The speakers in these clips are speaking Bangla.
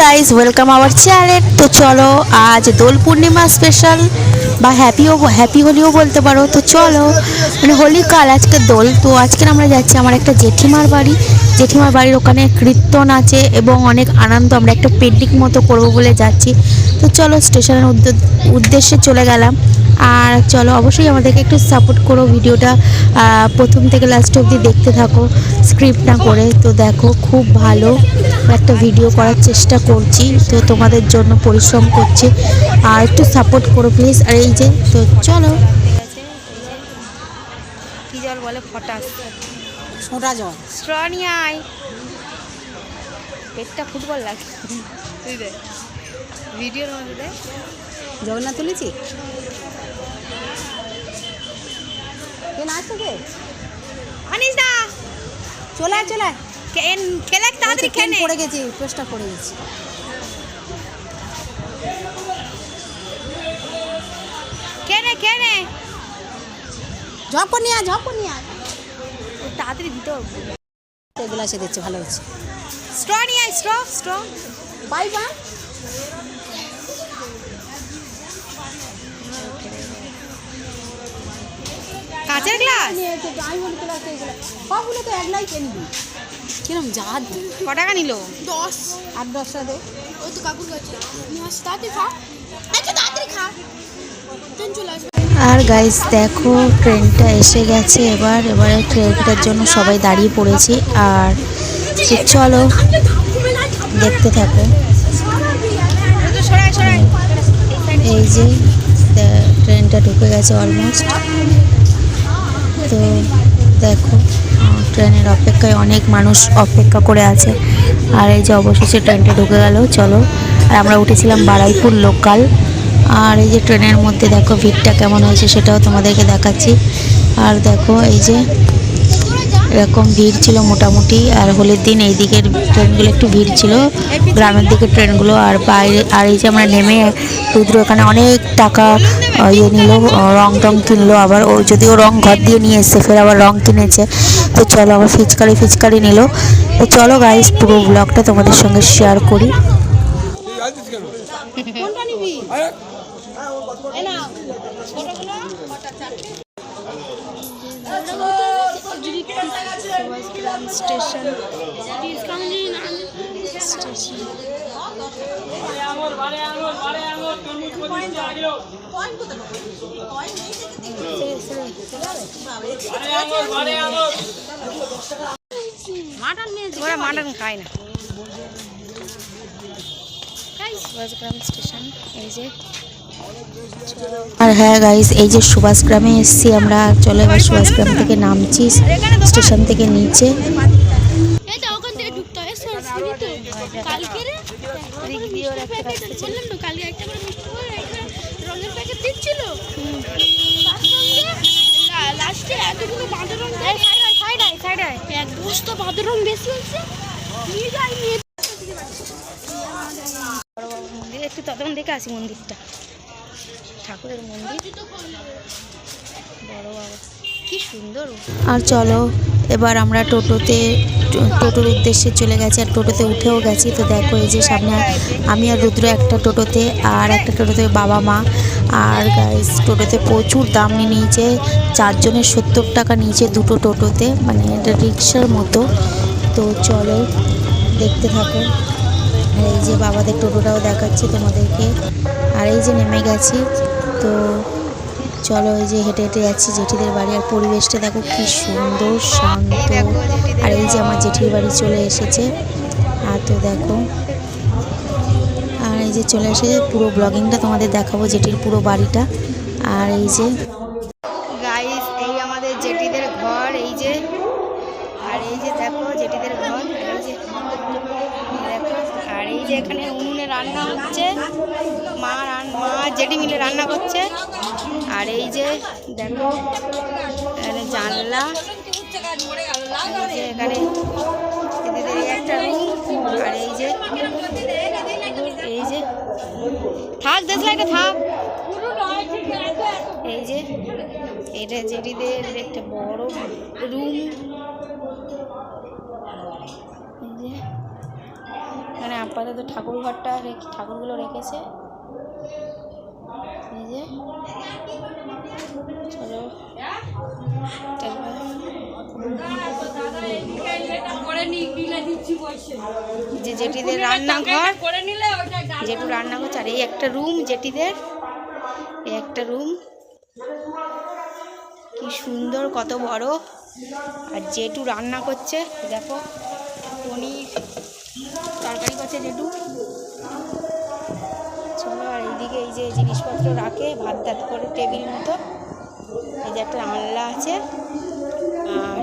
গাইস ওয়েলকাম আওয়ার চ্যানেল তো চলো, আজ দোল পূর্ণিমা স্পেশাল বা হ্যাপিও হ্যাপি হোলিও বলতে পারো। তো চলো মানে হোলি কাল, আজকে দোল। তো আজকে আমরা যাচ্ছি আমার একটা জেঠিমার বাড়ি। জেঠিমার বাড়ির ওখানে কীর্তন আছে এবং অনেক আনন্দ। আমরা একটা পেন্টিং মতো করব বলে যাচ্ছি। তো চলো স্টেশনের উদ্দে- উদ্দেশ্যে চলে গেলাম। আর চলো অবশ্যই আমাদেরকে একটু সাপোর্ট করো ভিডিওটা। প্রথম থেকে লাস্ট অবধি দেখতে থাকো স্ক্রিপ্ট না করে। তো দেখো খুব ভালো একটা ভিডিও করার চেষ্টা করছি। তো তোমাদের জন্য পরিশ্রম করছি। আর একটু সাপোর্ট করো প্লিজ আর এই যে তো চলো। কি জল বলে? ফটাস সোঁটা জল। স্ট্র নিয়ে আয়। পেটটা ফুটবল লাগে তুই দেখ ভিডিওর মধ্যে দেখ জগন্নাথ তুলেছি? নাচছে কে আনিস না চলে আয়, চলে আয়। খেলে তাড়াতাড়ি খেলে পড়ে গেছে? পোস্টটা পড়ে গেছে। কেনে কেনে ঝপ নিয়ে আয় ঝপ নিয়ে আয়। তাড়াতাড়ি দিতে হবে। এগুলো এসে দিচ্ছে ভালো হচ্ছে। স্ট্র নিয়ে আয় স্ট্র স্ট্র। পাই পা কাঁচের গ্লাস সবগুলো তো একলাই কিনবি কিরম ক টাকা নিল দশ আট দশটা দে ওই তো কাকুর কাছে তাড়াতাড়ি খা আচ্ছা তাড়াতাড়ি খা ট্রেন চলে আসবে আর গাইস দেখো ট্রেনটা এসে গেছে এবার এবারে ট্রেনটার জন্য সবাই দাঁড়িয়ে পড়েছি আর চলো দেখতে থাকো এই যে ট্রেনটা ঢুকে গেছে অলমোস্ট তো দেখো ট্রেনের অপেক্ষায় অনেক মানুষ অপেক্ষা করে আছে। আর এই যে অবশেষে ট্রেনটা ঢুকে গেল, চলো। আর আমরা উঠেছিলাম বারাইপুর লোকাল। আর এই যে ট্রেনের মধ্যে দেখো ভিড়টা কেমন হয়েছে সেটাও তোমাদেরকে দেখাচ্ছি। আর দেখো এই যে এরকম ভিড় ছিল মোটামুটি, আর হোলির দিন এই দিকের ট্রেনগুলো একটু ভিড় ছিল। গ্রামের দিকের ট্রেনগুলো আর বাইরে, আর এই যে আমরা নেমে রুদ্র এখানে অনেক টাকা ইয়ে নিল রং টং কিনলো আবার ও যদিও রং ঘর দিয়ে নিয়ে এসছে ফের আবার রং কিনেছে। তো চলো আবার ফিচকারি ফিচকারি নিল। তো চলো গাইস পুরো ব্লগটা তোমাদের সঙ্গে শেয়ার করি। নিবি? স্টেশন মাটন ওরা মাটন খায় না। আর হ্যাঁ গাইস এই যে সুভাষগ্রামে এসেছি আমরা। চলো এবার সুভাষগ্রাম থেকে নামছি, স্টেশন থেকে নিচে এটা ওখান থেকে ঢুকতে হয় সরস্বতী তো কালকে রে বললাম তো কালকে একটা করে মিষ্টি করে একটা রঙের প্যাকেট দিচ্ছিল। তার সঙ্গে লাস্টে এতগুলো বাঁধা রং এক বস্তা বাঁধা রং বেশি হচ্ছে নিয়ে যাই নিয়ে মন্দির একটু তখন দেখে আসি মন্দিরটা। ঠাকুরের মন্দির। বড় বাবা। আর চলো, এবার আমরা টোটোতে, টোটোর উদ্দেশ্যে চলে গেছি আর টোটোতে উঠেও গেছি। তো দেখো এই যে সামনে আমি আর রুদ্র একটা টোটোতে আর একটা টোটোতে বাবা মা। আর গাইস টোটোতে প্রচুর দাম নিয়ে নিয়েছে। চারজনের সত্তর টাকা নিয়েছে দুটো টোটোতে মানে এটা রিক্সার মতো। তো চলো, দেখতে থাকো। আর এই যে বাবাদের টোটোটাও দেখাচ্ছি তোমাদেরকে। আর এই যে নেমে গেছি, তো চলো এই যে হেঁটে হেঁটে যাচ্ছি, জেঠিদের বাড়ি আর পরিবেশটা দেখো কি সুন্দর, শান্ত। আর এই যে আমার জেঠির বাড়ি চলে এসেছে। আর তো দেখো, আর এই যে চলে এসে পুরো ব্লগিংটা তোমাদের দেখাবো জেঠির পুরো বাড়িটা। আর এই যে এই আমাদের জেঠিদের ঘর, এই যে, আর এই যে দেখো জেঠিদের ঘর, আর এই যে এখানে উনুনে রান্না হচ্ছে। মা মা জেঠি মিলে রান্না করছে। আর এই যে দেখো, এখানে জানলা। এখানে একটা রুম আর এই যে এই যে, থাক দেশলাইটা থাক। এই যে, এটা জেঠিদের একটা বড় রুম এখানে আপাতত ঠাকুর ঘরটা ঠাকুরগুলো রেখেছে। এই যে চলো। যে জেঠিদের রান্নাঘর। জেঠু রান্না করছে আর এই একটা রুম জেঠিদের এই একটা রুম কি সুন্দর কত বড়। আর জেঠু রান্না করছে দেখো পনির তরকারি করছে জেঠু। এইদিকে এই যে জিনিসপত্র রাখে, ভাত টাত করে টেবিল মতো। এই যে একটা আনলা আছে। আর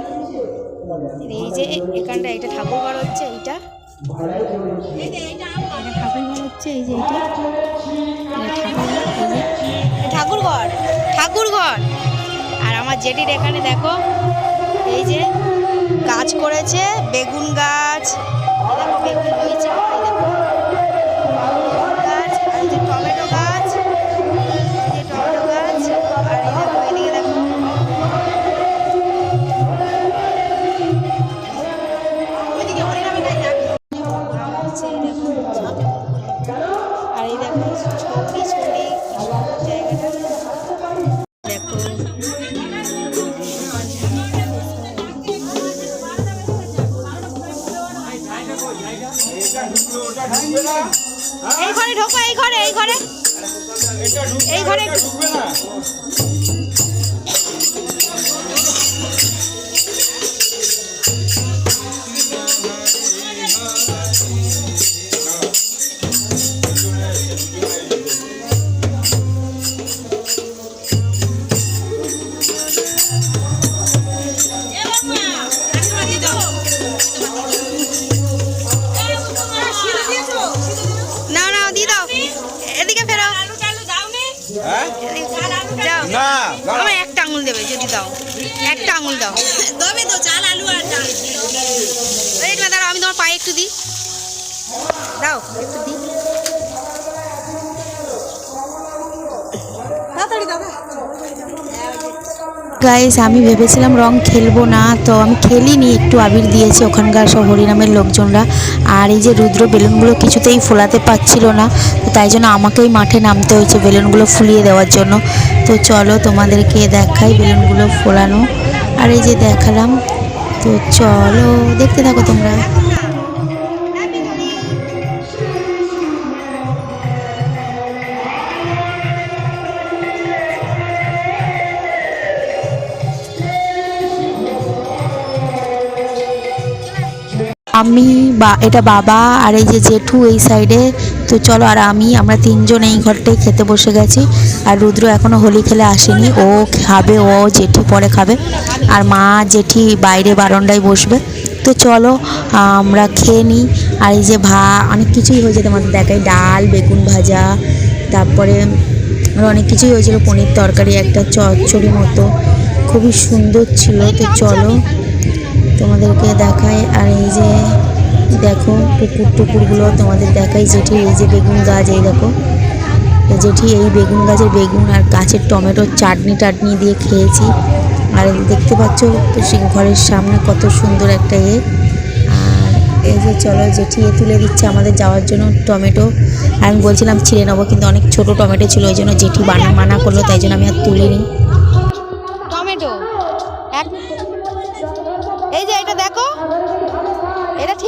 এই যে এখানটা এটা ঠাকুর ঘর হচ্ছে, এইটা। ঠাকুর ঘর হচ্ছে, এই যে ঠাকুর ঘর আর আমার জেঠির এখানে দেখো, এই যে গাছ করেছে, বেগুন গাছ। বেগুন হয়েছে এই ঘরে ঢোকো এই ঘরে এই ঘরে। এই ঘরে ঢুকবে নাও না আমার একটা আঙুল দেবে যদি দাও। একটা আঙুল দাও। তবে তো চাল আলু আর ডাল। একটু দাঁড়াও আমি তোমার পায়ে একটু দিই। দাও একটু দিই। তাড়াতাড়ি দাদা। গাইস আমি ভেবেছিলাম রং খেলব না, তো আমি খেলিনি, একটু আবির দিয়েছি ওখানকার সব হরিনামের লোকজনরা। আর এই যে রুদ্র বেলুনগুলো কিছুতেই ফোলাতে পারছিল না, তো তাই জন্য আমাকেই মাঠে নামতে হয়েছে বেলুনগুলো ফুলিয়ে দেওয়ার জন্য। তো চলো তোমাদেরকে দেখাই বেলুনগুলো ফোলানো। আর এই যে দেখালাম, তো চলো দেখতে থাকো তোমরা। আমি বা, এটা বাবা আর এই যে জেঠু এই সাইডে তো চলো আর আমি, আমরা তিনজন এই ঘরটাই খেতে বসে গেছি। আর রুদ্র এখনও হোলি খেলে আসেনি। ও খাবে, ও জেঠি পরে খাবে। আর মা, জেঠি বাইরে বারান্দায় বসবে। তো চলো, আমরা খেয়ে নিই। আর এই যে ভা, অনেক কিছুই হয়েছে তোমাদের দেখাই ডাল, বেগুন ভাজা, তারপরে অনেক কিছুই হয়েছিল। পনির তরকারি, একটা চচ্চড়ি মতো। খুবই সুন্দর ছিল। তো চলো তোমাদেরকে দেখাই, আর এই যে দেখো, পুকুর টুকুরগুলো তোমাদের দেখাই, জেঠি, এই যে বেগুন গাছ, এই দেখো। জেঠি, এই বেগুন গাছের বেগুন আর গাছের টমেটোর চাটনি টাটনি দিয়ে খেয়েছি। আর দেখতে পাচ্ছ ঘরের সামনে কত সুন্দর একটা এ। আর এই যে চলো, জেঠি এ তুলে দিচ্ছে আমাদের যাওয়ার জন্য টমেটো। আর আমি বলছিলাম ছিঁড়ে নেব, কিন্তু অনেক ছোট টমেটো ছিল, ওই জন্য জেঠি বানা মানা করল, তাই জন্য আমি আর তুলিনি।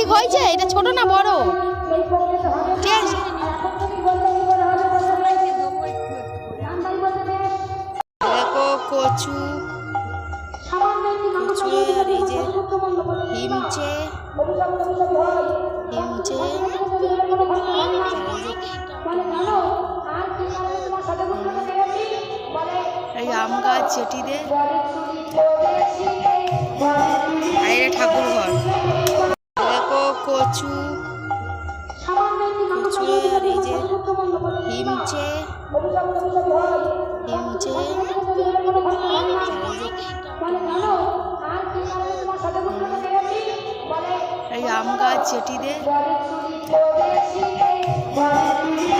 হয়েছে? এটা ছোট না বড়? কচু কচু আর এই যে হিমচে হিমচে আম গাছ চেটিদের আর এটা ঠাকুর ঘর কচু কচু আর এই যে হিমচে হিমচে, এই আম গাছ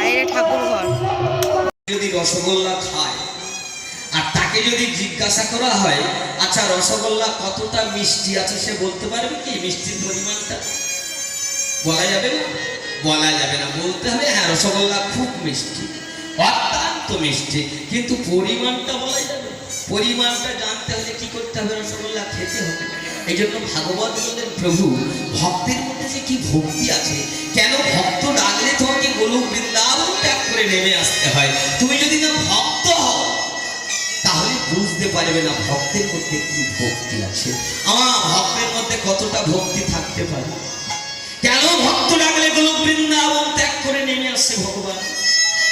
এটা ঠাকুর ঘর যদি রসগোল্লা খায়, আর তাকে যদি জিজ্ঞাসা করা হয় আচ্ছা রসগোল্লা কতটা মিষ্টি আছে, সে বলতে পারবে কি মিষ্টির পরিমাণটা? বলা যাবে বলা যাবে না বলতে হবে হ্যাঁ রসগোল্লা খুব মিষ্টি, অত্যন্ত মিষ্টি, কিন্তু পরিমাণটা বলা যাবে পরিমাণটা জানতে হলে কি করতে হবে রসগোল্লা? খেতে হবে। এই জন্য ভাগবত বললেন, প্রভু, ভক্তের মধ্যে যে কি ভক্তি আছে, কেন ভক্ত ডাকলে তোমাকে গোলক বৃন্দাবন ত্যাগ করে নেমে আসতে হয়? তুমি যদি না ভক্ত হও, তাহলে বুঝতে পারবে না ভক্তের মধ্যে কি ভক্তি আছে। আমার ভক্তের মধ্যে কতটা ভক্তি থাকতে পারে। কেন ভক্ত ডাকলে গোলক বৃন্দাবন ত্যাগ করে নেমে আসছে ভগবান।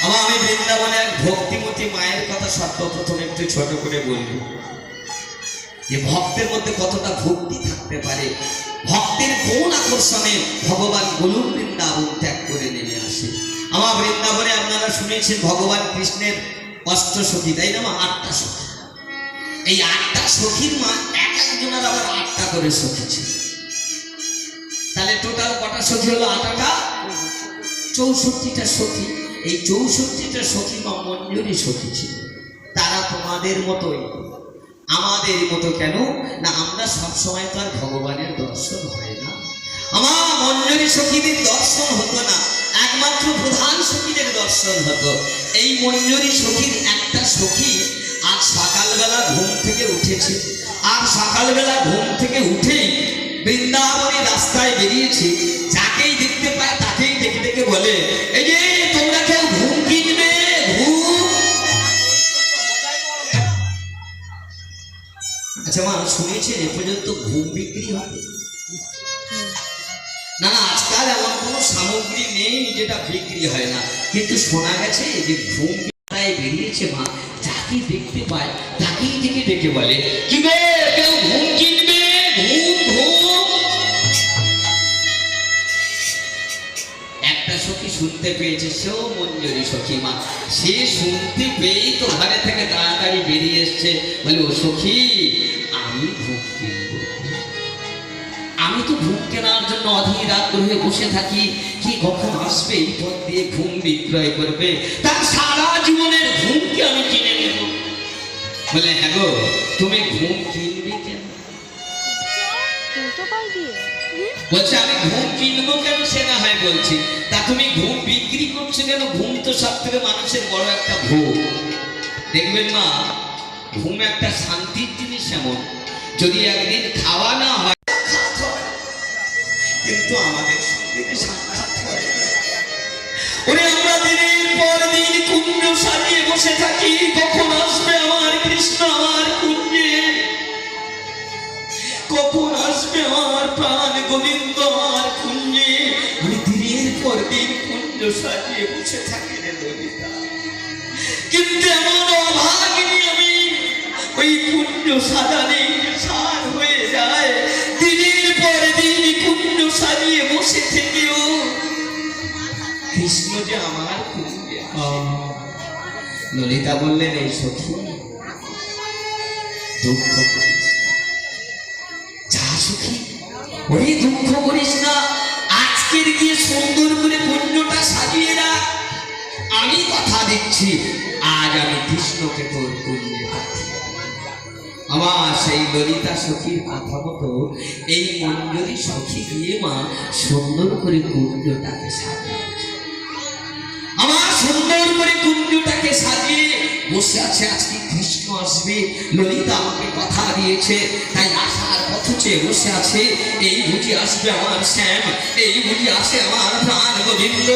আমার আমি বৃন্দাবনে এক ভক্তিমতী মায়ের কথা সর্বপ্রথম একটু ছোট করে বলব। যে ভক্তের মধ্যে কতটা ভক্তি থাকতে পারে, ভক্তের কোন আকর্ষণে ভগবান গোলক বৃন্দাবন ত্যাগ করে নেমে আসে? আমার বৃন্দাবনে আপনারা শুনেছেন ভগবান কৃষ্ণের অষ্ট সখী তাই না মা? আটটা সখী। এই আটটা সখীর মা এক একজনের আবার আটটা করে সখী ছিল। তাহলে টোটাল কটা সখী হলো? আটটা চৌষট্টিটা সখী। এই চৌষট্টিটা সখী বা মঞ্জুরি সখী ছিল। তারা তোমাদের মতোই। আমাদের মতো কেন? না, আমরা সবসময় তো আর ভগবানের দর্শন হয় না। আমার মঞ্জুরি সখীদের দর্শন হতো না। একমাত্র প্রধান সখীদের দর্শন হতো। এই মঞ্জুরি সখীর একটা সখী আজ সকালবেলা ঘুম থেকে উঠেছে। আর সকালবেলা ঘুম থেকে উঠেই বৃন্দাবনের রাস্তায় বেরিয়েছে, যাকেই দেখতে পায় তাকেই ডেকে ডেকে বলে, এই যে তোমরা কেউ ঘুম কিনবে আচ্ছা মা শুনেছেন এ পর্যন্ত ঘুম বিক্রি হবে না না, আজকাল এমন কোনো সামগ্রী নেই যেটা বিক্রি হয় না। কিন্তু শোনা গেছে যে ঘুম বেরিয়েছে মা যাকে দেখতে পায়, তাকেই ডেকে ডেকে বলে কি গো সখী শুনতে পেয়েছে, সেও মঞ্জুরি সখী মা। সে শুনতে পেয়েই তো ঘরে থেকে তাড়াতাড়ি বেরিয়ে এসছে। বলে, ও সখী, আমি কিনবো। আমি তো ঘুম কেনার জন্য অধীর আগ্রহে বসে থাকি। কি কখন আসবে এই পথ দিয়ে ঘুম বিক্রয় করবে? তার সারা জীবনের ঘুমকে আমি কিনে নেব। বলে হ্যাঁ গো, তুমি ঘুম কিনবে কেন? বলছে, আমি ঘুম কিনবো কেন সে না হয় বলছি। তা তুমি ঘুম বিক্রি করছ কেন? ঘুম তো সব থেকে মানুষের বড় একটা ভোগ। দেখবেন মা, ঘুম একটা শান্তির জিনিস এমন। যদি একদিন খাওয়া না হয় কিন্তু আমাদের সঙ্গে আমরা দিনের পর দিন কুঞ্জ সাজিয়ে বসে থাকি। কখন আসবে আমার কৃষ্ণ, আমার কুঞ্জে কখন আসবে আমার প্রাণ? গোবিন্দ আমার কুঞ্জে আমি দিনের পর দিন কুঞ্জ সাজিয়ে বসে থাকি রে ললিতা। কিন্তু এমন অভাগিনী আমি ওই কুঞ্জ সাজানে সার হয়ে যায়। দিনের পর দিন কুঞ্জ সাজিয়ে বসে থেকেও কৃষ্ণ যে আমার কুঞ্জে ললিতা বললেন, এই সখী, দুঃখ করিস যা সুখী ওই দুঃখ করিস না, আজকের গিয়ে সুন্দর করে পুণ্যটা সাজিয়ে রাখ। আমি কথা দিচ্ছি, আজ আমি কৃষ্ণকে তোর পুণ্যে আমার সেই ললিতা সখীর কথা মতো এই মঞ্জুরি সখী গিয়ে মা সুন্দর করে কুঞ্জটাকে সাজিয়েছে আমার সুন্দর করে কুঞ্জটাকে সাজিয়ে বসে আছে, আজকে কৃষ্ণ আসবে। ললিতা আমাকে কথা দিয়েছে, তাই আসার পথ বসে আছে। এই বুঝি আসবে আমার শ্যাম, এই বুঝি আসে আমার প্রাণ গোবিন্দ,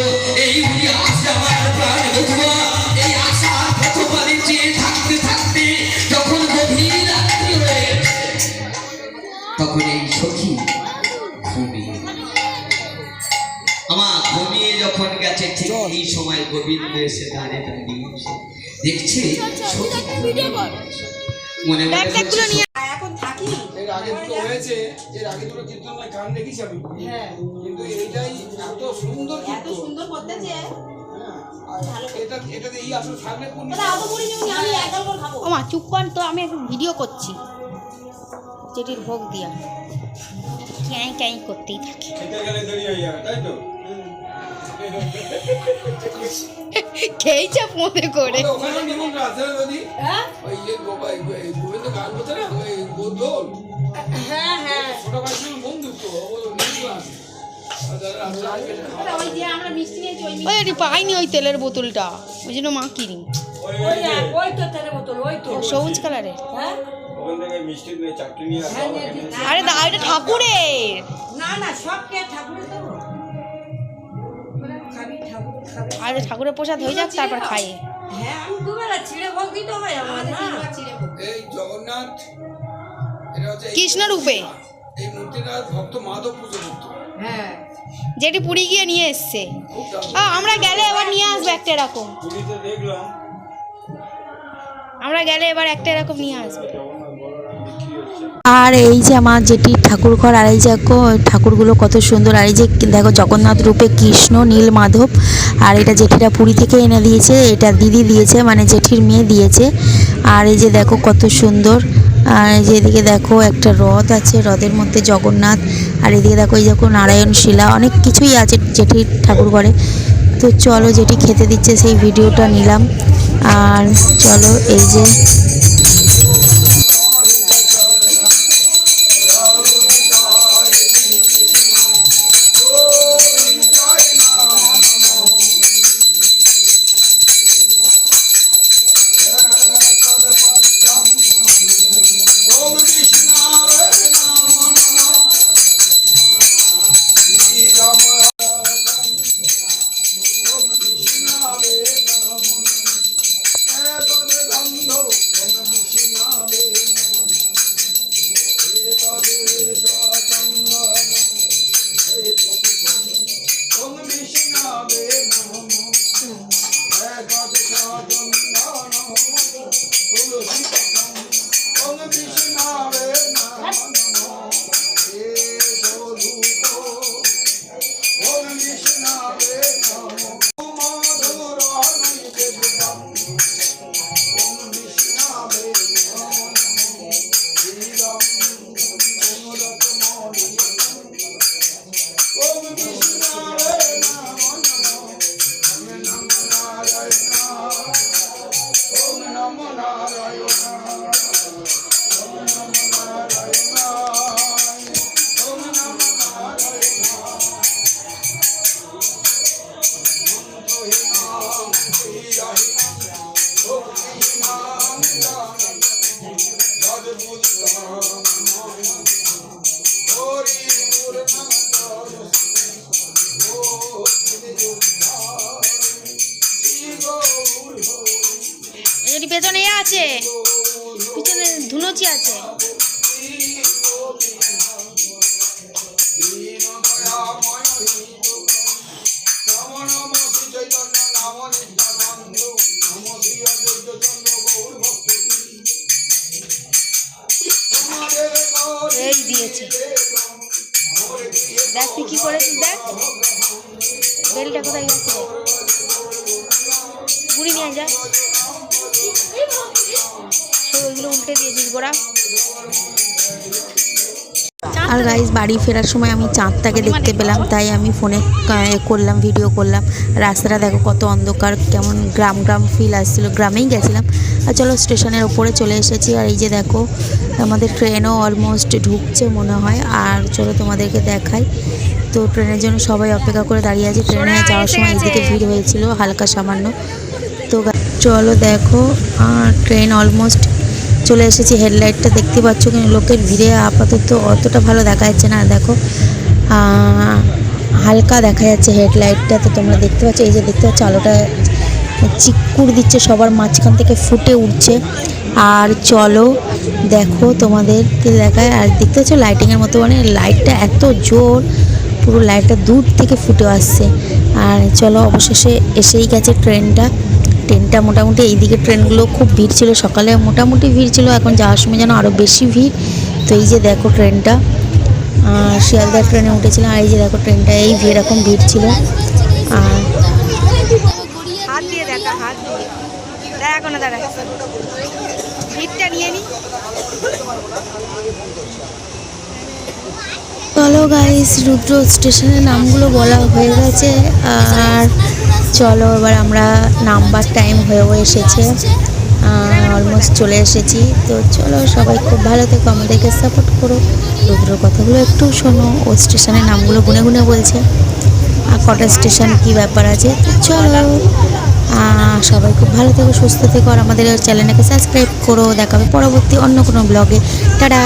এই বুঝি আসে আমার প্রাণ বধুয়া। এই আশার পথ পারে চেয়ে থাকতে থাকতে যখন গভীর রাত্রি হয়ে তখন এই সখী ঘুমিয়ে যখন গেছে ঠিক এই সময় গোবিন্দ এসে দাঁড়িয়ে দাঁড়িয়েছে দেখছে। মনে মনে এখন থাকি। এর আগে দুটো হয়েছে এর আগে দুটো কীর্তনের গান দেখেছি আমি। কিন্তু এইটাই এত সুন্দর এত সুন্দর করতেছে হ্যাঁ, ও মা চুপ কর তো আমি এখন ভিডিও করছি। যেটির ভোগ দিয়া। ক্যাঁ ক্যাঁ করতেই থাকে। হয়ে তাই তো? খেয়েছে মনে করে। হ্যাঁ? হ্যাঁ হ্যাঁ। পাইনি ওই তেলের বোতলটা ওই জন্য মা কিনি। ওই তো তেলে বোতল ওই তো। সবুজ কালারের। হ্যাঁ? আসা আরে দা এটা ঠাকুরের। না না সব কে ঠাকুরের আরে ঠাকুরের প্রসাদ হয়ে যাক তারপর খাই। হ্যাঁ কৃষ্ণ রূপে। এই মূর্তিটা ভক্ত মাধব পুজো করতো। হ্যাঁ। যেটি পুরী গিয়ে নিয়ে এসছে। আমরা গেলে এবার নিয়ে আসব একটা এরকম। আমরা গেলে এবার একটা এরকম নিয়ে আসব। আর এই যে আমার যেটি ঠাকুর ঘর আর এই যে ঠাকুরগুলো কত সুন্দর। আর এই যে দেখো, জগন্নাথ রূপে কৃষ্ণ, নীল মাধব। আর এটা জেঠিরা পুরী থেকে এনে দিয়েছে, এটা দিদি দিয়েছে মানে জেঠির মেয়ে দিয়েছে। আর এই যে দেখো, কত সুন্দর। আর এই যে এদিকে দেখো, একটা হ্রদ আছে হ্রদের মধ্যে জগন্নাথ। আর এদিকে দেখো, এই দেখো, নারায়ণ শিলা, অনেক কিছুই আছে জেঠির ঠাকুর ঘরে তো চলো, যেটি খেতে দিচ্ছে সেই ভিডিওটা নিলাম। আর চলো, এই যে পেছনে আছে। পিছনে ধুনুচি আছে। এই দিয়েছে। দেখ তুই কি করেছিস দেখ। বেলটা কোথায় গেছে? রে? নিয়ে যা। ওইগুলো উল্টে দিয়েছিস গোড়া আর গাইজ বাড়ি ফেরার সময় আমি চাঁদটাকে দেখতে পেলাম তাই আমি ফোনে করলাম ভিডিও করলাম। রাস্তাটা দেখো কত অন্ধকার কেমন গ্রাম গ্রাম ফিল আসছিল গ্রামেই গেছিলাম। আর চলো স্টেশনের ওপরে চলে এসেছি আর এই যে দেখো আমাদের ট্রেনও অলমোস্ট ঢুকছে মনে হয়। আর চলো তোমাদেরকে দেখাই তো ট্রেনের জন্য সবাই অপেক্ষা করে দাঁড়িয়ে আছে। ট্রেনে যাওয়ার সময় এদিকে ভিড় হয়েছিল হালকা সামান্য। তো চলো দেখো ট্রেন অলমোস্ট চলে এসেছি হেডলাইটটা দেখতে পাচ্ছ কিন্তু লোকের ভিড়ে আপাতত অতটা ভালো দেখা যাচ্ছে না। দেখো হালকা দেখা যাচ্ছে হেডলাইটটা তো তোমরা দেখতে পাচ্ছ, এই যে দেখতে পাচ্ছ, আলোটা চিক্কুর দিচ্ছে, সবার মাঝখান থেকে ফুটে উঠছে। আর চলো, দেখো তোমাদেরকে দেখায়। আর দেখতে পাচ্ছ লাইটিংয়ের মতো মানে লাইটটা এত জোর, পুরো লাইটটা দূর থেকে ফুটে আসছে। আর চলো, অবশেষে এসেই গেছে ট্রেনটা ট্রেনটা মোটামুটি এইদিকে ট্রেনগুলো খুব ভিড় ছিল সকালে। মোটামুটি ভিড় ছিল এখন যাওয়ার সময় যেন আরও বেশি ভিড়। তো এই যে দেখো ট্রেনটা আর শিয়ালদার ট্রেনে উঠেছিলাম আর এই যে দেখো ট্রেনটা এই ভিড় এখন ভিড় ছিল। আর হাত দিয়ে দেখা হাত দিয়ে। দেখা না দাঁড়া ভিড়টা নিয়ে নি। চলো গাইস রুদ্র স্টেশনের নামগুলো বলা হয়ে গেছে। আর চলো, এবার আমরা নাম্বার টাইম হয়েও এসেছে। অলমোস্ট চলে এসেছি। তো চলো, সবাই খুব ভালো থেকো, আমাদেরকে সাপোর্ট করো। রুদ্রর কথাগুলো একটু শোনো, ও স্টেশনের নামগুলো গুনে গুনে বলছে। আর কটা স্টেশন কী ব্যাপার আছে? তো চলো সবাই খুব ভালো থেকো, সুস্থ থেকো, আর আমাদের চ্যানেলটাকে সাবস্ক্রাইব করো। দেখাবে পরবর্তী অন্য কোনো ব্লগে টাটা!